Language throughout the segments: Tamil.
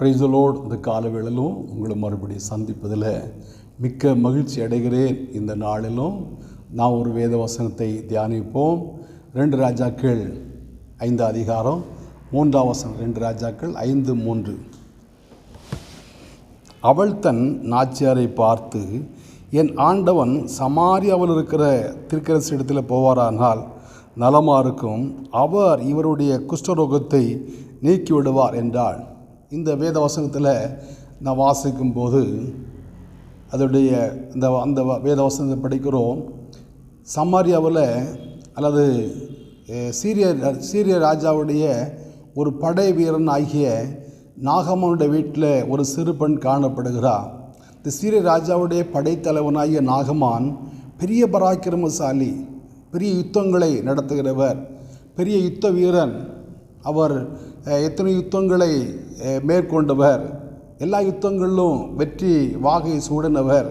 பிரைசலோடு இந்த காலவேளிலும் உங்களை மறுபடியும் சந்திப்பதில் மிக்க மகிழ்ச்சி அடைகிறேன். இந்த நாளிலும் நான் ஒரு வேத வசனத்தை தியானிப்போம். ரெண்டு ராஜாக்கள் ஐந்து அதிகாரம். மூன்றாம் வசனம் ரெண்டு ராஜாக்கள் ஐந்து மூன்று. அவள் தன் நாச்சியாரை பார்த்து என் ஆண்டவன் சமாரியாவில் இருக்கிற திருக்கரசு இடத்துல போவாரானால் நலமாக இருக்கும் அவர் இவருடைய குஷ்டரோகத்தை நீக்கிவிடுவார் என்றாள். இந்த வேத வசனத்தில் நான் வாசிக்கும் போது அதோடைய இந்த அந்த வேத வசனத்தை படிக்கிறோம். சமாரியாவில் அல்லது சீரிய சீரிய ராஜாவுடைய ஒரு படை வீரன் ஆகிய நாகமனுடைய வீட்டில் ஒரு சிறு பெண் காணப்படுகிறார் இந்த சீரிய ராஜாவுடைய படைத்தலைவனாகிய நாகமான் பெரிய பராக்கிரமசாலி பெரிய யுத்தங்களை நடத்துகிறவர் பெரிய யுத்த வீரன் அவர் எத்தனை யுத்தங்களை மேற்கொண்டவர். எல்லா யுத்தங்களிலும் வெற்றி வாகை சூடினவர்.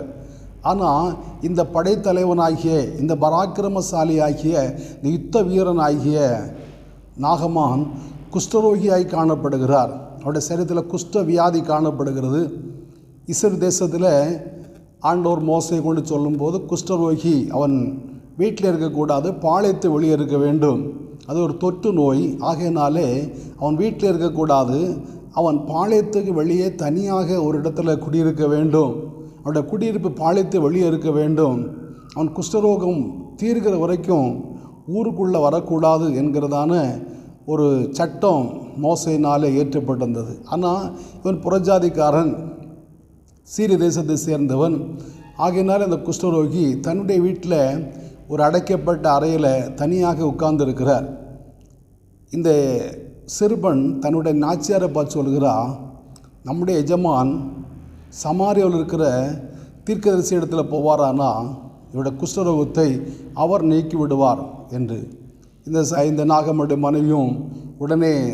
ஆனால் இந்த படைத்தலைவனாகிய இந்த பராக்கிரமசாலி ஆகிய இந்த யுத்த வீரன் ஆகிய நாகமான் குஷ்டரோகியாய் காணப்படுகிறார். அவருடைய சரீரத்தில் குஷ்ட வியாதி காணப்படுகிறது. இஸ்ரேல் தேசத்தில் ஆண்டோர் மோசை கொண்டு சொல்லும்போது குஷ்டரோகி அவன் வீட்டில் இருக்கக்கூடாது பாளையத்து வெளியே இருக்க வேண்டும். அது ஒரு தொற்று நோய். ஆகையினாலே அவன் வீட்டில் இருக்கக்கூடாது. அவன் பாளையத்துக்கு வெளியே தனியாக ஒரு இடத்துல குடியிருக்க வேண்டும். அவனுடைய குடியிருப்பு பாளையத்து வெளியே இருக்க வேண்டும். அவன் குஷ்டரோகம் தீர்கிற வரைக்கும் ஊருக்குள்ளே வரக்கூடாது என்கிறதான ஒரு சட்டம் மோசையினாலே ஏற்றப்பட்டிருந்தது. ஆனால் இவன் புறஜாதிக்காரன் சீரிய தேசத்தை சேர்ந்தவன். ஆகையினால் இந்த குஷ்டரோகி தன்னுடைய வீட்டில் ஒரு அடைக்கப்பட்ட அறையில் தனியாக உட்கார்ந்துருக்கிறார். இந்த சிறுபன் தன்னுடைய நாச்சியாரை பார்த்து சொல்கிறா நம்முடைய எஜமான் சமாரியாவில் இருக்கிற தீர்க்கதரிசி இடத்துல போவாரானா? இவருடைய குஷ்டரோகத்தை அவர் நீக்கி விடுவார் என்று. இந்த ச- இந்த நாகம்முடைய மனைவியும் உடனே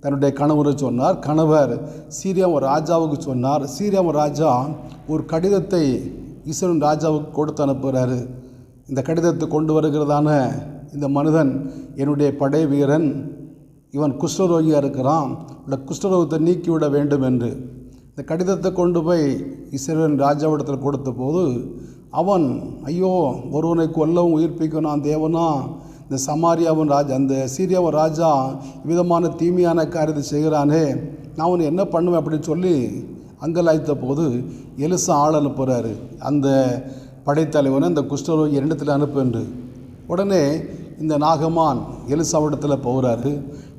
தன்னுடைய கணவரை சொன்னார். கணவர் சீரியாம ராஜாவுக்கு சொன்னார். சீரியாம ராஜா ஒரு கடிதத்தை ஈஸ்வரன் ராஜாவுக்கு கொடுத்து அனுப்புகிறாரு. இந்த கடிதத்தை கொண்டு வருகிறதான இந்த மனிதன் என்னுடைய படை வீரன் இவன் குஷ்டரோகியாக இருக்கிறான். இந்த குஷ்டரோகத்தை நீக்கிவிட வேண்டும் என்று. இந்த கடிதத்தை கொண்டு போய் இசைவன் ராஜாவிடத்தில் கொடுத்த போது அவன் ஐயோ ஒருவனை கொல்லவும் உயிர்ப்பிக்கும் நான் தேவனா? இந்த சமாரியாவின் ராஜா அந்த சீரியாவின் ராஜா விதமான தீமையான காரியத்தை செய்கிறானே. நான் அவனை என்ன பண்ணுவேன்? அப்படின்னு சொல்லி அங்கலாய்த்த போது எலிசா ஆள் அனுப்புகிறாரு அந்த படைத்தலைவனை இந்த குஷ்டரோகி இரண்டத்தில் அனுப்புன்று உடனே இந்த நாகமான் எலிசாவிடத்தில் போகிறாரு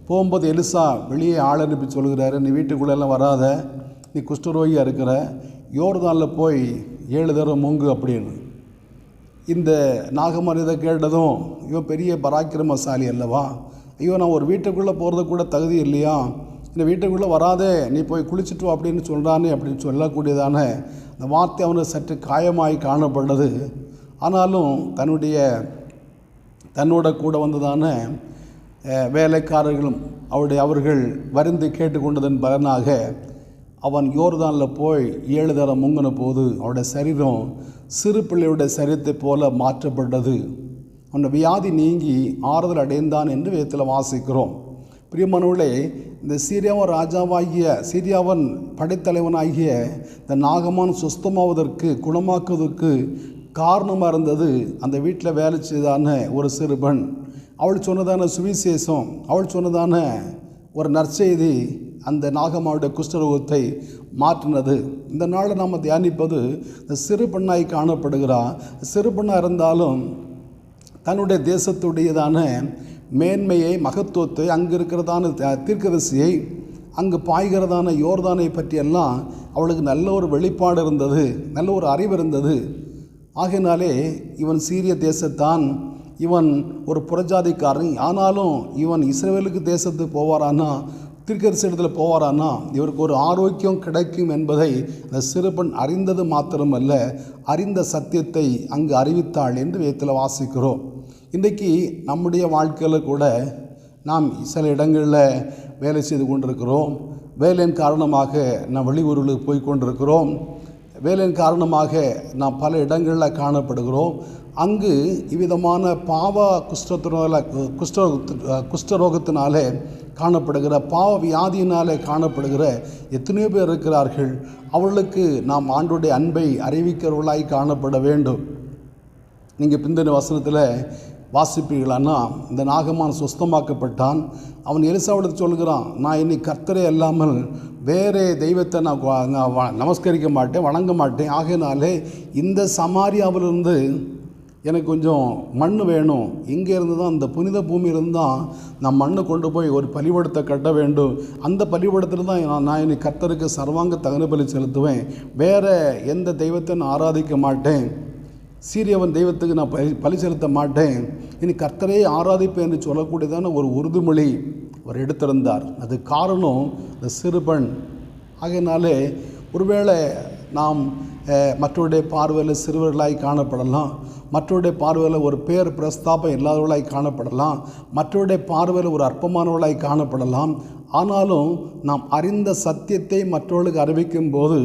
போகும்போது எலிசா வெளியே ஆள் அனுப்பி சொல்கிறாரு நீ வீட்டுக்குள்ளெல்லாம் வராத நீ குஷ்டரோகியாக இருக்கிற யோர்தானில் போய் ஏழு தடவை மூங்கு அப்படின்னு. இந்த நாகமான் இதை கேட்டதும் இவன் பெரிய பராக்கிரமசாலி அல்லவா? ஐயோ நான் ஒரு வீட்டுக்குள்ளே போகிறது கூட தகுதி இல்லையா? இந்த வீட்டுக்குள்ளே வராதே நீ போய் குளிச்சுட்டு அப்படின்னு சொல்கிறானே அப்படின்னு சொல்லக்கூடியதான அந்த வார்த்தை அவனுக்கு சற்று காயமாய் காணப்பட்டது. ஆனாலும் தன்னுடைய தன்னோட கூட வந்ததான வேலைக்காரர்களும் அவருடைய அவர்கள் வருந்து கேட்டுக்கொண்டதன் பலனாக அவன் யோர்தானில் போய் ஏழு தரம் முங்கின போது அவருடைய சரீரம் சிறு பிள்ளையுடைய சரீரத்தைப் போல மாற்றப்பட்டது. அவனுடைய வியாதி நீங்கி ஆறுதல் அடைந்தான் என்று விதத்தில் வாசிக்கிறோம். பிரியமானவர்களே இந்த சீரியாவன் ராஜாவாகிய சீரியாவன் படைத்தலைவனாகிய இந்த நாகமான் சுஸ்தமாவதற்கு குணமாக்குவதற்கு காரணமாக இருந்தது அந்த வீட்டில் வேலை செய்தான ஒரு சிறுபன் அவள் சொன்னதான சுவிசேஷம் அவள் சொன்னதான ஒரு நற்செய்தி அந்த நாகமாவுடைய குஷ்டரோகத்தை மாற்றினது. இந்த நாளில் நாம் தியானிப்பது இந்த சிறு பெண்ணாய் காணப்படுகிறா. சிறு பெண்ணாக இருந்தாலும் தன்னுடைய தேசத்துடையதான மேன்மையை மகத்துவத்தை அங்கே இருக்கிறதான த- தீர்க்கதரிசியை அங்கு பாய்கிறதான யோர்தானை பற்றியெல்லாம் அவளுக்கு நல்ல ஒரு வெளிப்பாடு இருந்தது நல்ல ஒரு அறிவு இருந்தது. ஆகையினாலே இவன் சீரிய தேசத்தான் இவன் ஒரு புறஜாதிக்காரன் ஆனாலும் இவன் இஸ்ரேலுக்கு தேசத்துக்கு போவாரானா தீர்க்கதரிசி இடத்துல போவாரானா இவருக்கு ஒரு ஆரோக்கியம் கிடைக்கும் என்பதை அந்த சிறுபெண் அறிந்தது மாத்திரமல்ல அறிந்த சத்தியத்தை அங்கு அறிவித்தாள் என்று வேத்தில் வாசிக்கிறோம். இன்றைக்கு நம்முடைய வாழ்க்கையில் கூட நாம் சில இடங்களில் வேலை செய்து கொண்டிருக்கிறோம். வேலையின் காரணமாக நாம் வெளியூர்களுக்கு போய் கொண்டிருக்கிறோம். வேலையின் காரணமாக நாம் பல இடங்களில் காணப்படுகிறோம். அங்கு இவ்விதமான பாவ குஷ்டத்தினால குஷ்ட குஷ்டரோகத்தினாலே காணப்படுகிற பாவ வியாதியினாலே காணப்படுகிற எத்தனையோ பேர் இருக்கிறார்கள். அவர்களுக்கு நாம் ஆண்டுடைய அன்பை அறிவிக்கிறவர்களாய் காணப்பட வேண்டும். நீங்கள் பிந்தின வசனத்தில் வாசிப்பீர்களானா? இந்த நாகமான் சுஸ்தமாக்கப்பட்டான். அவன் எலிசாவிடத்து சொல்கிறான் நான் இனி கர்த்தரே அல்லாமல் வேறே தெய்வத்தை நான் வ- நமஸ்கரிக்க மாட்டேன் வணங்க மாட்டேன். ஆகையினாலே இந்த சமாரியாவிலிருந்து எனக்கு கொஞ்சம் மண் வேணும். இங்கேருந்து தான் அந்த புனித பூமியிலிருந்து தான் நான் மண்ணை கொண்டு போய் ஒரு பலிபடத்தை கட்ட வேண்டும். அந்த பலிபடத்தில் தான் நான் நான் இனி கர்த்தருக்கு சர்வாங்க தகன பலி செலுத்துவேன். வேறு எந்த தெய்வத்தை நான் ஆராதிக்க மாட்டேன். சீரியவன் தெய்வத்துக்கு நான் பலி செலுத்த மாட்டேன். இனி கர்த்தரே ஆராதிப்பேன் என்று சொல்லக்கூடியதான ஒரு உறுதிமொழி அவர் எடுத்திருந்தார். அது காரணம் இந்த சிறுபன் ஆகையினாலே ஒருவேளை நாம் மற்றவருடைய பார்வையில் சிறுவர்களாய் காணப்படலாம். மற்றவருடைய பார்வையில் ஒரு பேர் பிரஸ்தாபம் இல்லாதவர்களாய் காணப்படலாம். மற்றவருடைய பார்வையில் ஒரு அற்பமானவர்களாய் காணப்படலாம். ஆனாலும் நாம் அறிந்த சத்தியத்தை மற்றவர்களுக்கு அறிவிக்கும் போது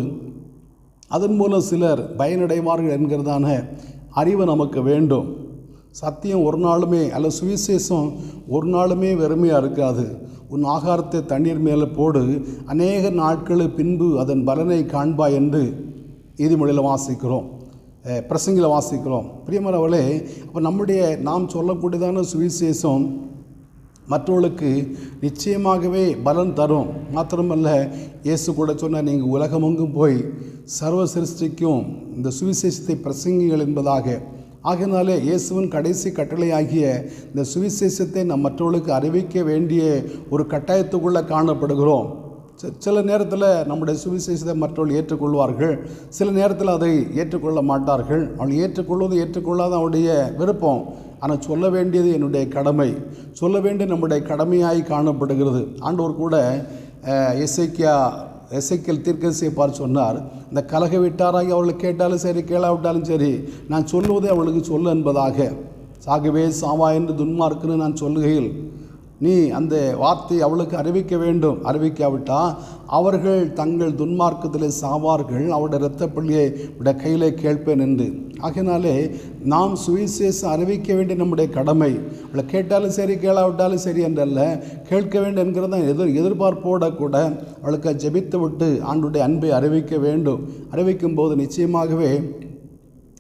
அதன் மூலம் சிலர் பயனடைவார்கள் என்கிறதான அறிவு நமக்கு வேண்டும். சத்தியம் ஒரு நாளுமே அல்ல சுவிசேஷம் ஒரு நாளுமே வெறுமையாக இருக்காது. உன் ஆகாரத்தை தண்ணீர் மேலே போடு. அநேக நாட்களுக்கு பின்பு அதன் பலனை காண்பாய் என்று நீதிமொழியில் வாசிக்கிறோம். பிரசங்கில் வாசிக்கிறோம். பிரியமரவளே அப்போ நம்முடைய நாம் சொல்லக்கூடியதான சுவிசேஷம் மற்றவர்களுக்கு நிச்சயமாகவே பலன் தரும். மாத்திரமல்ல இயேசு கூட சொன்ன நீங்கள் உலகமெங்கும் போய் சர்வ சிருஷ்டிக்கும் இந்த சுவிசேஷத்தை பிரசங்கிகள் என்பதாக. ஆகினாலே இயேசுவின் கடைசி கட்டளையாகிய இந்த சுவிசேஷத்தை நம் மற்றவர்களுக்கு அறிவிக்க வேண்டிய ஒரு கட்டாயத்துக்குள்ளே காணப்படுகிறோம். சில நேரத்தில் நம்முடைய சுவிசேஷத்தை மற்றவர்கள் ஏற்றுக்கொள்வார்கள். சில நேரத்தில் அதை ஏற்றுக்கொள்ள மாட்டார்கள். அவள் ஏற்றுக்கொள்வது ஏற்றுக்கொள்ளாத அவருடைய விருப்பம். ஆனால் சொல்ல வேண்டியது என்னுடைய கடமை. சொல்ல வேண்டிய நம்முடைய கடமையாய் காணப்படுகிறது. ஆண்டவர் கூட இசைக்கியா இசைக்கல் தீர்க்கசியை பார்த்து சொன்னார். இந்த கலக விட்டாராகி அவளை கேட்டாலும் சரி கேளாவிட்டாலும் சரி நான் சொல்லுவதே அவளுக்கு சொல்லு என்பதாக. சாகவே சாவா என்று துன்மார்க்குன்னு நான் சொல்லுகையில் நீ அந்த வார்த்தை அவளுக்கு அறிவிக்க வேண்டும். அறிவிக்காவிட்டால் அவர்கள் தங்கள் துன்மார்க்கத்திலே சாவார்கள். அவருடைய இரத்த பள்ளியை உடைய கையிலே கேட்பேன் என்று. ஆகினாலே நாம் சுவிசேஷம் அறிவிக்க வேண்டிய நம்முடைய கடமை. அவளை கேட்டாலும் சரி கேளாவிட்டாலும் சரி என்றல்ல. கேட்க வேண்டும் என்கிறத எதிர் எதிர்பார்ப்போட கூட அவளுக்கு ஜெபித்து விட்டு ஆண்டுடைய அன்பை அறிவிக்க வேண்டும். அறிவிக்கும் போது நிச்சயமாகவே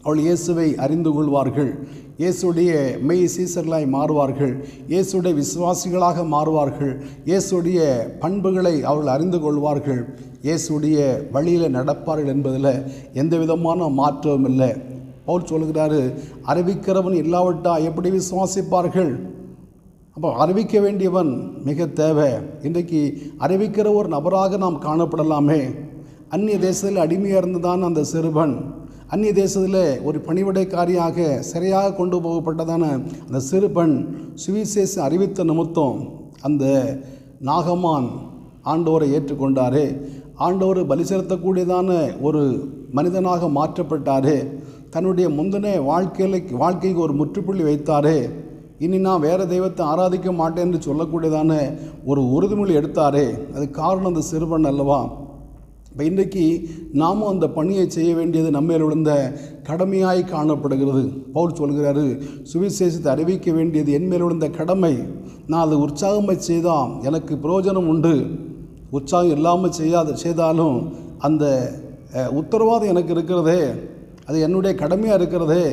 அவள் இயேசுவை அறிந்து கொள்வார்கள். இயேசுடைய மெய் சீசர்களாய் மாறுவார்கள். இயேசுடைய விசுவாசிகளாக மாறுவார்கள். இயேசுடைய பண்புகளை அவள் அறிந்து கொள்வார்கள். இயேசுடைய வழியில் நடப்பார்கள் என்பதில் எந்த விதமான மாற்றமும் இல்லை. பவுல் சொல்கிறாரு அறிவிக்கிறவன் இல்லாவிட்டா எப்படி விசுவாசிப்பார்கள்? அப்போ அறிவிக்க வேண்டியவன் மிக தேவை. இன்றைக்கு அறிவிக்கிற ஒரு நபராக நாம் காணப்படலாமே. அந்நிய தேசத்தில் அடிமையாக இருந்துதான் அந்த சிறுவன். அந்நிய தேசத்தில் ஒரு பணிவிடைக்காரியாக சிறையாக கொண்டு போகப்பட்டதான அந்த சிறுபெண் சுவிசேஷம் அறிவித்த நிமித்தம் அந்த நாகமான் ஆண்டவரை ஏற்றுக்கொண்டாரே. ஆண்டவர் பலி செலுத்தக்கூடியதான ஒரு மனிதனாக மாற்றப்பட்டாரே. தன்னுடைய முந்தின வாழ்க்கையில் வாழ்க்கைக்கு ஒரு முற்றுப்புள்ளி வைத்தாரே. இனி நான் வேறு தெய்வத்தை ஆராதிக்க மாட்டேன் என்று சொல்லக்கூடியதான ஒரு உறுதிமொழி எடுத்தாரே. அது காரணம் அந்த சிறுவன் அல்லவா? இப்போ இன்றைக்கு நாமும் அந்த பணியை செய்ய வேண்டியது நம்ம விழுந்த கடமையாய் காணப்படுகிறது. பவுல் சொல்கிறாரு சுவிசேஷத்தை அறிவிக்க வேண்டியது என் மேல் விழுந்த கடமை. நான் அதை உற்சாகமாக செய்தால் எனக்கு பிரயோஜனம் உண்டு. உற்சாகம் இல்லாமல் செய்யாத செய்தாலும் அந்த உத்தரவாதம் எனக்கு இருக்கிறதே. அது என்னுடைய கடமையாக இருக்கிறதே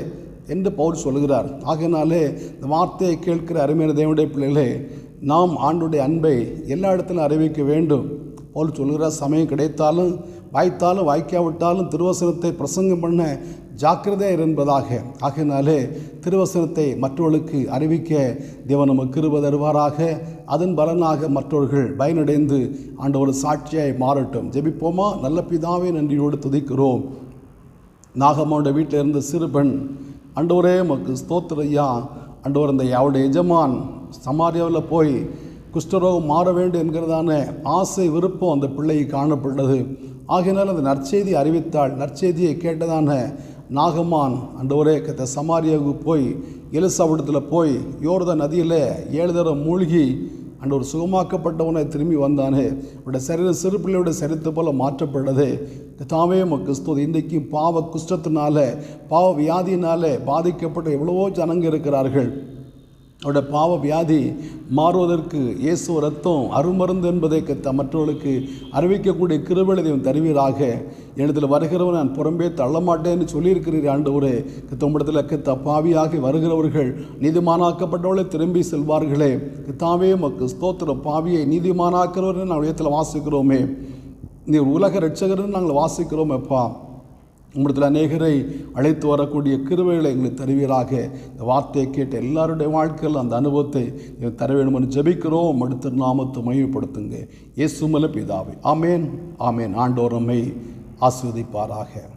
என்று பவுல் சொல்கிறார். ஆகையினாலே இந்த வார்த்தையை கேட்கிற அருமையான தேவனுடைய பிள்ளைகளே நாம் ஆண்டுடைய அன்பை எல்லா இடத்திலும் அறிவிக்க வேண்டும். பவுல் சொல்கிறார் சமயம் கிடைத்தாலும் வாய்த்தாலும் வாய்க்காவிட்டாலும் திருவசனத்தை பிரசங்கம் பண்ண ஜாக்கிரதையாக என்பதாக. ஆகினாலே திருவசனத்தை மற்றவர்களுக்கு அறிவிக்க தேவன் நமக்கு தருவாராக. அதன் பலனாக மற்றவர்கள் பயனடைந்து ஆண்டவர் சாட்சியாய் மாறட்டும். ஜெபிப்போமா? நல்ல பிதாவே நன்றியோடு துதிக்கிறோம். நாகம்மாவோட வீட்டில் இருந்த சிறுபெண் அண்டவரே மக்கு ஸ்தோத்திரையா அண்டவர் அந்த அவருடைய எஜமான் சமாரியாவில் போய் குஷ்டரோகம் மாற வேண்டும் என்கிறதான ஆசை விருப்பம் அந்த பிள்ளைக்கு காணப்பட்டது. ஆகையினால் அந்த நற்செய்தி அறிவித்தாள். நற்செய்தியை கேட்டதான நாகமான் அண்டவரே கத்த சமாரியாவுக்கு போய் எலிசாவிடத்தில் போய் யோர்த நதியில் ஏழு தரம் மூழ்கி அண்ட் ஒரு சுகமாக்கப்பட்டவனை திரும்பி வந்தானே. அவருடைய சரீர சிறு பிள்ளையோட சரித்து போல மாற்றப்பட்டது. தாமே கிறிஸ்துவ இன்றைக்கு பாவ குஷ்டத்தினால பாவ வியாதியினால பாதிக்கப்பட்ட எவ்வளவோ ஜனங்க இருக்கிறார்கள். அவருடைய பாவ வியாதி மாறுவதற்கு இயேசு ரத்தம் அருமருந்து என்பதை கத்த மற்றவர்களுக்கு அறிவிக்கக்கூடிய கிருபையை தேவன் தருவீராக. எனதில் வருகிறவன் நான் புறம்பே தள்ளமாட்டேன்னு சொல்லியிருக்கிறீர் ஆண்டவரே. கத்தமிடத்தில் கத்த பாவியாகி வருகிறவர்கள் நீதிமானாக்கப்பட்டவளை திரும்பி செல்வார்களே. கத்தாவே மக்கு ஸ்தோத்திர பாவியை நீதிமானாக்கிறவர்கள் நான் உயரத்தில் வாசிக்கிறோமே. நீ உலக ரட்சகர்னு நாங்கள் வாசிக்கிறோம் எப்பா உம்மிடத்தில் அநேகரை அழைத்து வரக்கூடிய கிருவைகளை எங்களுக்கு தருவீராக. இந்த வார்த்தையை கேட்ட எல்லாருடைய வாழ்க்கையில் அந்த அனுபவத்தை தர வேண்டும் என்று ஜெபிக்கிறோம். அடுத்த நாமத்தை மையப்படுத்துங்க இயேசுமல பிதாவை. ஆமேன். ஆமேன். ஆண்டோரமை ஆஸ்வதிப்பாராக